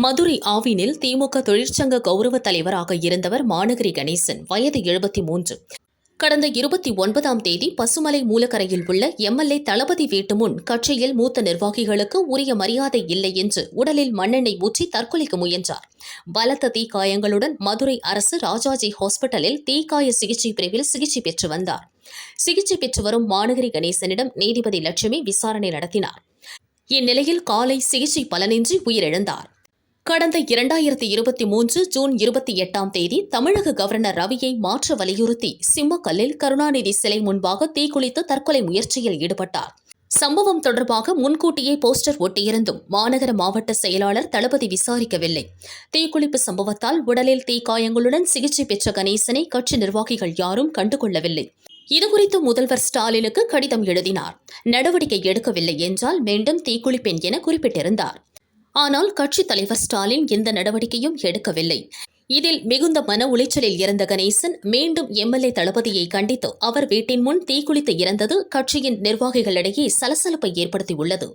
மதுரை ஆவினில் திமுக தொழிற்சங்க கௌரவ தலைவராக இருந்தவர் மாநகரி கணேசன். வயது எழுபத்தி மூன்று. கடந்த இருபத்தி ஒன்பதாம் தேதி பசுமலை மூலக்கரையில் உள்ள எம்எல்ஏ தளபதி வீட்டு முன் கட்சியில் மூத்த நிர்வாகிகளுக்கு உரிய மரியாதை இல்லை என்று உடலில் மண்ணெண்ணெய் ஊற்றி தற்கொலைக்கு முயன்றார். பலத்த தீக்காயங்களுடன் மதுரை அரசு ராஜாஜி ஹாஸ்பிட்டலில் தீக்காய சிகிச்சை பிரிவில் சிகிச்சை பெற்று வந்தார். சிகிச்சை பெற்று வரும் மாநகரி கணேசனிடம் நீதிபதி லட்சுமி விசாரணை நடத்தினார். இந்நிலையில் காலை சிகிச்சை பலனின்றி உயிரிழந்தார். கடந்த இரண்டாயிரத்தி இருபத்தி மூன்று ஜூன் இருபத்தி எட்டாம் தேதி தமிழக கவர்னர் ரவியை மாற்ற வலியுறுத்தி சிம்மக்கல்லில் கருணாநிதி சிலை முன்பாக தீக்குளித்து தற்கொலை முயற்சியில் ஈடுபட்டார். சம்பவம் தொடர்பாக முன்கூட்டியே போஸ்டர் ஒட்டியிருந்தும் மாநகர மாவட்ட செயலாளர் தளபதி விசாரிக்கவில்லை. தீக்குளிப்பு சம்பவத்தால் உடலில் தீக்காயங்களுடன் சிகிச்சை பெற்ற கணேசனை கட்சி நிர்வாகிகள் யாரும் கண்டுகொள்ளவில்லை. இதுகுறித்து முதல்வர் ஸ்டாலினுக்கு கடிதம் எழுதினார். நடவடிக்கை எடுக்கவில்லை என்றால் மீண்டும் தீக்குளிப்பேன் என குறிப்பிட்டிருந்தார். ஆனால் கட்சித் தலைவர் ஸ்டாலின் எந்த நடவடிக்கையும் எடுக்கவில்லை. இதில் மிகுந்த மன உளைச்சலில் இருந்த கணேசன் மீண்டும் எம்எல்ஏ தளபதியை கண்டித்து அவர் வீட்டின் முன் தீக்குளித்து இறந்தது கட்சியின் நிர்வாகிகளிடையே சலசலப்பை ஏற்படுத்தியுள்ளது.